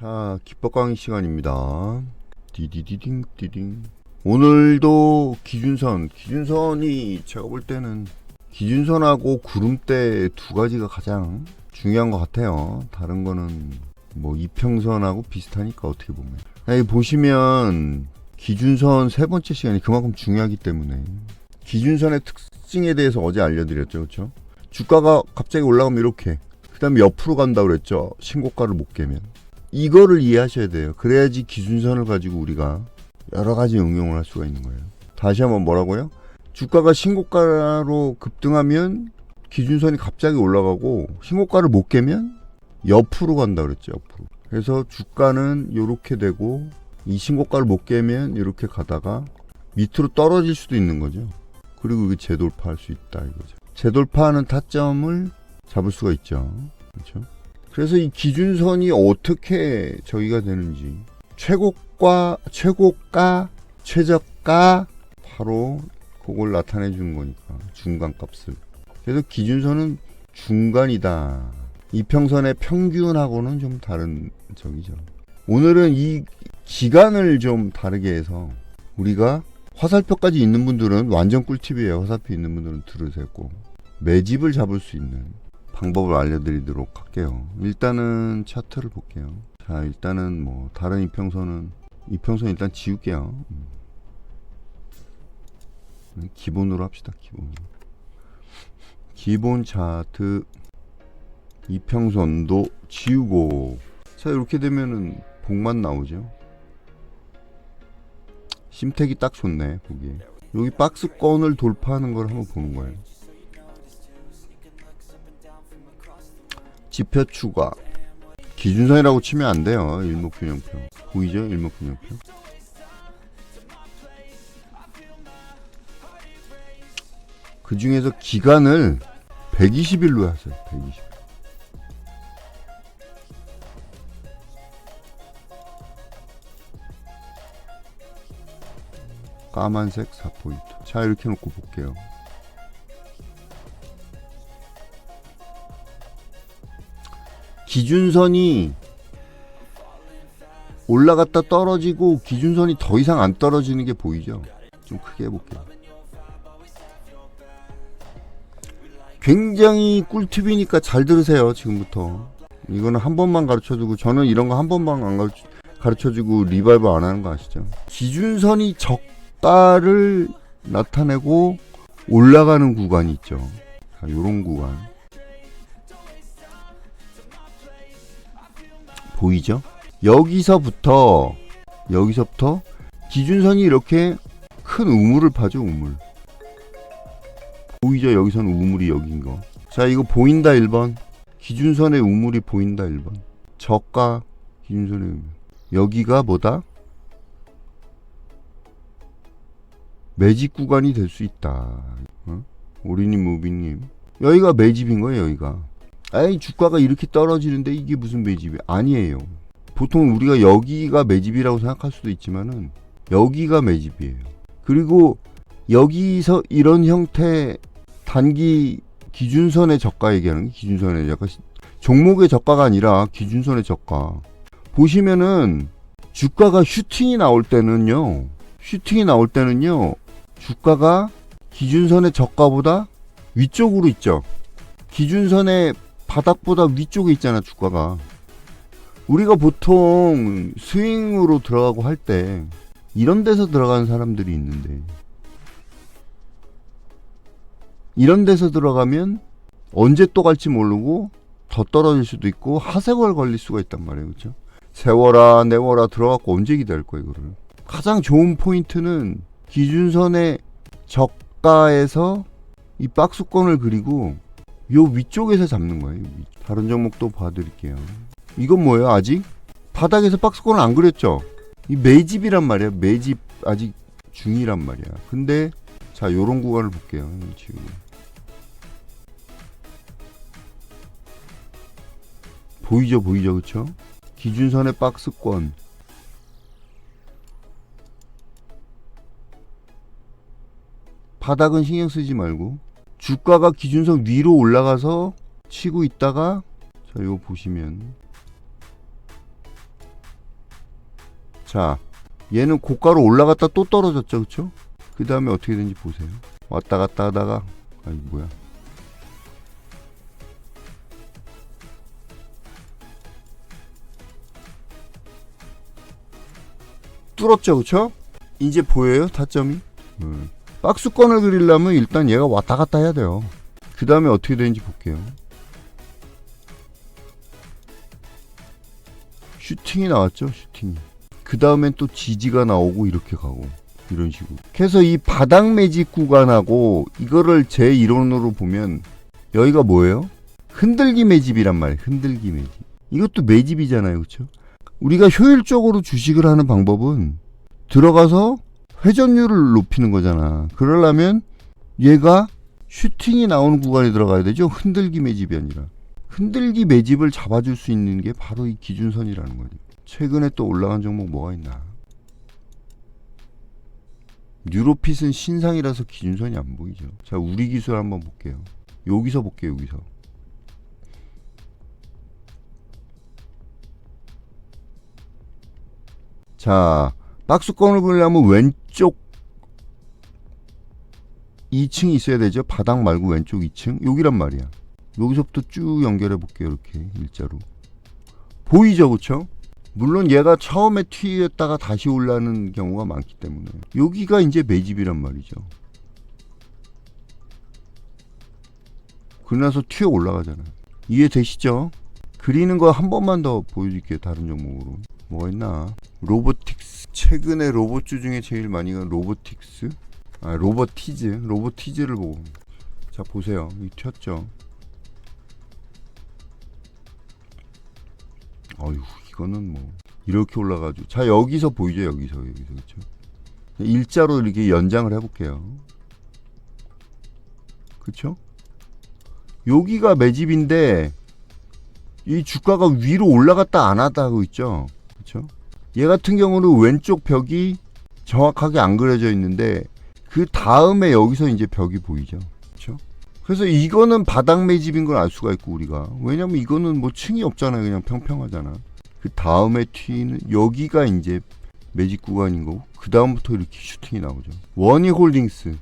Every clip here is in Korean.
자, 기법 강의 시간입니다. 디디디딩 디딩. 오늘도 기준선, 기준선이 제가 볼 때는 기준선하고 구름대 두 가지가 가장 중요한 것 같아요. 다른 거는 뭐 이평선하고 비슷하니까 어떻게 보면. 여기 보시면 기준선 세 번째 시간이 그만큼 중요하기 때문에 기준선의 특징에 대해서 어제 알려드렸죠, 그렇죠? 주가가 갑자기 올라가면 이렇게, 그다음에 옆으로 간다 고 그랬죠. 신고가를 못 깨면. 이거를 이해하셔야 돼요. 그래야지 기준선을 가지고 우리가 여러 가지 응용을 할 수가 있는 거예요. 다시 한번 뭐라고요? 주가가 신고가로 급등하면 기준선이 갑자기 올라가고 신고가를 못 깨면 옆으로 간다 그랬죠. 옆으로. 그래서 주가는 이렇게 되고 이 신고가를 못 깨면 이렇게 가다가 밑으로 떨어질 수도 있는 거죠. 그리고 이게 재돌파할 수 있다 이거죠. 재돌파하는 타점을 잡을 수가 있죠. 그렇죠? 그래서 이 기준선이 어떻게 저기가 되는지. 최고가 최고가 최저가 바로 그걸 나타내 주는 거니까 중간 값을. 그래서 기준선은 중간이다. 이평선의 평균하고는 좀 다른 저기죠. 오늘은 이 기간을 좀 다르게 해서 우리가 화살표까지 있는 분들은 완전 꿀팁이에요. 화살표 있는 분들은 들으세요 꼭. 매집을 잡을 수 있는 방법을 알려드리도록 할게요. 일단은 차트를 볼게요. 자, 일단은 뭐 다른 이평선은 이평선 일단 지울게요. 음. 기본으로 합시다. 기본. 기본 차트 이평선도 지우고 자 이렇게 되면은 복만 나오죠. 심택이 딱 좋네 보기에. 여기 박스권을 돌파하는 걸 한번 보는 거예요. 지표 추가. 기준선이라고 치면 안 돼요 일목균형표. 보이죠 일목균형표? 그 중에서 기간을 120일로 하세요 120일. 까만색 4포인트. 자 이렇게 놓고 볼게요 기준선이 올라갔다 떨어지고 기준선이 더 이상 안 떨어지는 게 보이죠? 좀 크게 해볼게요. 굉장히 꿀팁이니까 잘 들으세요, 지금부터. 이거는 한 번만 가르쳐주고, 저는 이런 거 한 번만 안 가르쳐, 가르쳐주고 리바이브 안 하는 거 아시죠? 기준선이 적가를 나타내고 올라가는 구간이 있죠. 자, 요런 구간. 보이죠? 여기서부터 여기서부터 기준선이 이렇게 큰 우물을 파죠 우물. 보이죠? 여기선 우물이 여긴 거자 이거 보인다 1번. 기준선의 우물이 보인다 1번. 저가 기준선의 우물. 여기가 뭐다? 매집 구간이 될 수 있다. 어? 오리님 무비님. 여기가 매집인 거예요 여기가 아이 주가가 이렇게 떨어지는데 이게 무슨 매집이 아니에요. 보통 우리가 여기가 매집이라고 생각할 수도 있지만은 여기가 매집이에요. 그리고 여기서 이런 형태 단기 기준선의 저가 얘기하는 게 기준선의 저가 종목의 저가가 아니라 기준선의 저가 보시면은 주가가 슈팅이 나올 때는요 슈팅이 나올 때는요 주가가 기준선의 저가보다 위쪽으로 있죠 기준선의 바닥보다 위쪽에 있잖아 주가가. 우리가 보통 스윙으로 들어가고 할 때 이런 데서 들어가는 사람들이 있는데 이런 데서 들어가면 언제 또 갈지 모르고 더 떨어질 수도 있고 하세월 걸릴 수가 있단 말이에요. 그렇죠 세워라 내워라 들어갖고 언제 기다릴 거야 이거를? 가장 좋은 포인트는 기준선의 저가에서 이 박스권을 그리고 요 위쪽에서 잡는 거예요. 다른 종목도 봐드릴게요. 이건 뭐예요? 아직 바닥에서 박스권을 안 그렸죠? 이 매집이란 말이야. 매집 아직 중이란 말이야. 근데 자 요런 구간을 볼게요. 지금 보이죠, 보이죠, 그쵸? 기준선의 박스권 바닥은 신경 쓰지 말고 주가가 기준선 위로 올라가서 치고 있다가 자 이거 보시면 자, 얘는 고가로 올라갔다 또 떨어졌죠, 그쵸? 그 다음에 어떻게 되는지 보세요. 왔다 갔다 하다가, 아이, 뭐야. 뚫었죠, 그쵸? 이제 보여요, 타점이? 음. 박스권을 그리려면 일단 얘가 왔다 갔다 해야 돼요. 그 다음에 어떻게 되는지 볼게요. 슈팅이 나왔죠, 슈팅이. 그 다음엔 또 지지가 나오고 이렇게 가고 이런 식으로. 그래서 이 바닥 매직 구간하고 이거를 제 이론으로 보면 여기가 뭐예요? 흔들기 매집이란 말이에요. 흔들기 매집. 이것도 매집이잖아요, 그렇죠? 우리가 효율적으로 주식을 하는 방법은 들어가서 회전율을 높이는 거잖아. 그러려면 얘가 슈팅이 나오는 구간에 들어가야 되죠. 흔들기 매집이 아니라. 흔들기 매집을 잡아줄 수 있는 게 바로 이 기준선이라는 거죠. 최근에 또 올라간 종목 뭐가 있나? 뉴로핏은 신상이라서 기준선이 안 보이죠. 자, 우리 기술 한번 볼게요. 여기서 볼게요, 여기서. 자, 박스권을 그리려면 왼쪽 2층이 있어야 되죠. 바닥 말고 왼쪽 2층. 여기란 말이야. 여기서부터 쭉 연결해 볼게요. 이렇게 일자로. 보이죠, 그쵸? 물론 얘가 처음에 튀었다가 다시 올라는 경우가 많기 때문에 여기가 이제 매집이란 말이죠. 그러나서 튀어 올라가잖아요. 이해되시죠? 그리는 거 한 번만 더 보여줄게요. 다른 종목으로. 뭐가 있나? 로보틱스. 최근에 로봇주 중에 제일 많이 간 로보틱스. 아, 로보티즈. 로보티즈를 보고. 자, 보세요. 이 튀었죠. 어휴, 이거는 뭐. 이렇게 올라가지고. 자, 여기서 보이죠? 여기서, 여기서. 그쵸? 일자로 이렇게 연장을 해볼게요. 그쵸? 여기가 매집인데, 이 주가가 위로 올라갔다 안 하다 하고 있죠? 얘 같은 경우는 왼쪽 벽이 정확하게 안 그려져 있는데, 그 다음에 여기서 이제 벽이 보이죠. 그렇죠? 그래서 이거는 바닥 매집인 걸 알 수가 있고 우리가 왜냐면 이거는 뭐 층이 없잖아요. 그냥 평평하잖아. 그 다음에 튀는 여기가 이제 매집 구간인 거고 그 다음부터 이렇게 슈팅이 나오죠. 원희 홀딩스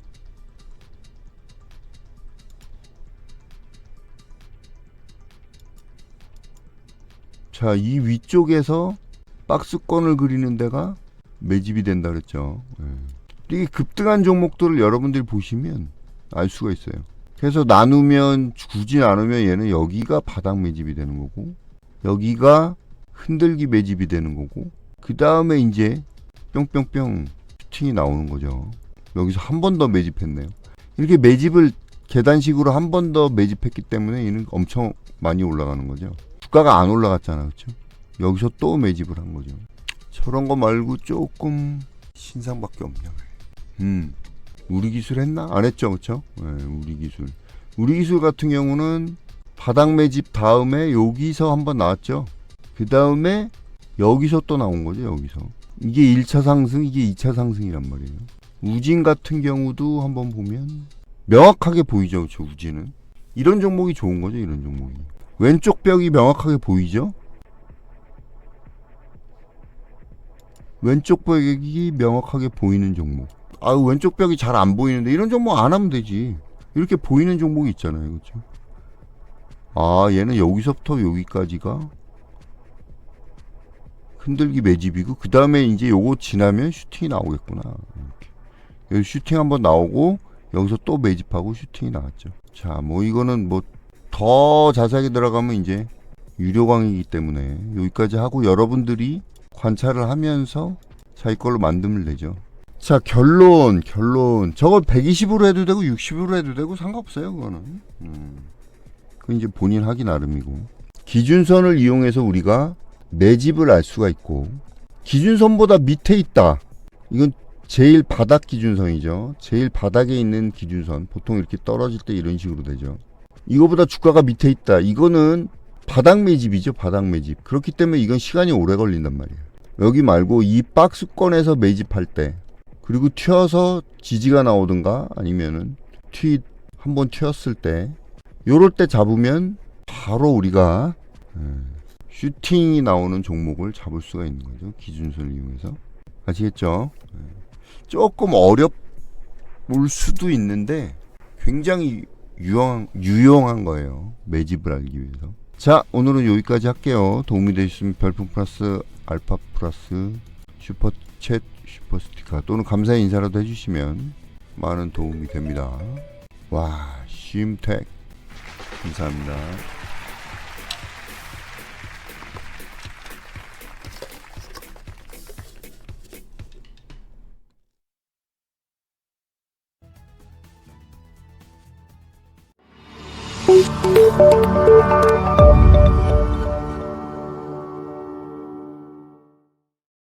자, 이 위쪽에서 박스권을 그리는 데가 매집이 된다 그랬죠. 예. 이게 급등한 종목들을 여러분들이 보시면 알 수가 있어요. 그래서 나누면 굳이 나누면 얘는 여기가 바닥 매집이 되는 거고 여기가 흔들기 매집이 되는 거고 그 다음에 이제 뿅뿅뿅 슈팅이 나오는 거죠. 여기서 한 번 더 매집했네요. 이렇게 매집을 계단식으로 한 번 더 매집했기 때문에 얘는 엄청 많이 올라가는 거죠. 주가가 안 올라갔잖아, 그렇죠? 여기서 또 매집을 한 거죠. 저런 거 말고 조금 신상밖에 없냐. 음, 우리 기술 했나? 안 했죠, 그렇죠? 네, 우리 기술. 우리 기술 같은 경우는 바닥 매집 다음에 여기서 한번 나왔죠. 그 다음에 여기서 또 나온 거죠, 여기서. 이게 1차 상승, 이게 2차 상승이란 말이에요. 우진 같은 경우도 한번 보면 명확하게 보이죠, 그렇죠? 우진은. 이런 종목이 좋은 거죠, 이런 종목이. 왼쪽 벽이 명확하게 보이죠? 왼쪽 벽이 명확하게 보이는 종목. 아, 왼쪽 벽이 잘 안 보이는데 이런 종목 안 하면 되지. 이렇게 보이는 종목이 있잖아요, 그렇죠? 아, 얘는 여기서부터 여기까지가 흔들기 매집이고 그 다음에 이제 요거 지나면 슈팅이 나오겠구나. 이렇게. 여기 슈팅 한번 나오고 여기서 또 매집하고 슈팅이 나왔죠. 자, 뭐 이거는 뭐 더 자세하게 들어가면 이제 유료 강의이기 때문에 여기까지 하고 여러분들이 관찰을 하면서 자기 걸로 만들면 되죠. 자, 결론, 결론. 저걸 120으로 해도 되고 60으로 해도 되고 상관없어요, 그거는. 음. 그 이제 본인 하기 나름이고. 기준선을 이용해서 우리가 매집을 알 수가 있고 기준선보다 밑에 있다. 이건 제일 바닥 기준선이죠. 제일 바닥에 있는 기준선. 보통 이렇게 떨어질 때 이런 식으로 되죠. 이거보다 주가가 밑에 있다. 이거는 바닥 매집이죠. 바닥 매집. 그렇기 때문에 이건 시간이 오래 걸린단 말이에요. 여기 말고 이 박스권에서 매집할 때 그리고 튀어서 지지가 나오든가 아니면은 튀 한번 튀었을 때 요럴 때 잡으면 바로 우리가 음, 슈팅이 나오는 종목을 잡을 수가 있는 거죠. 기준선을 이용해서. 아시겠죠? 네. 조금 어렵을 수도 있는데 굉장히 유용한, 유용한 거예요. 매집을 알기 위해서. 자, 오늘은 여기까지 할게요. 도움이 되셨으면 별풍 플러스 알파 플러스 슈퍼챗 슈퍼스티커 또는 감사의 인사라도 해주시면 많은 도움이 됩니다. 와, 심택 감사합니다.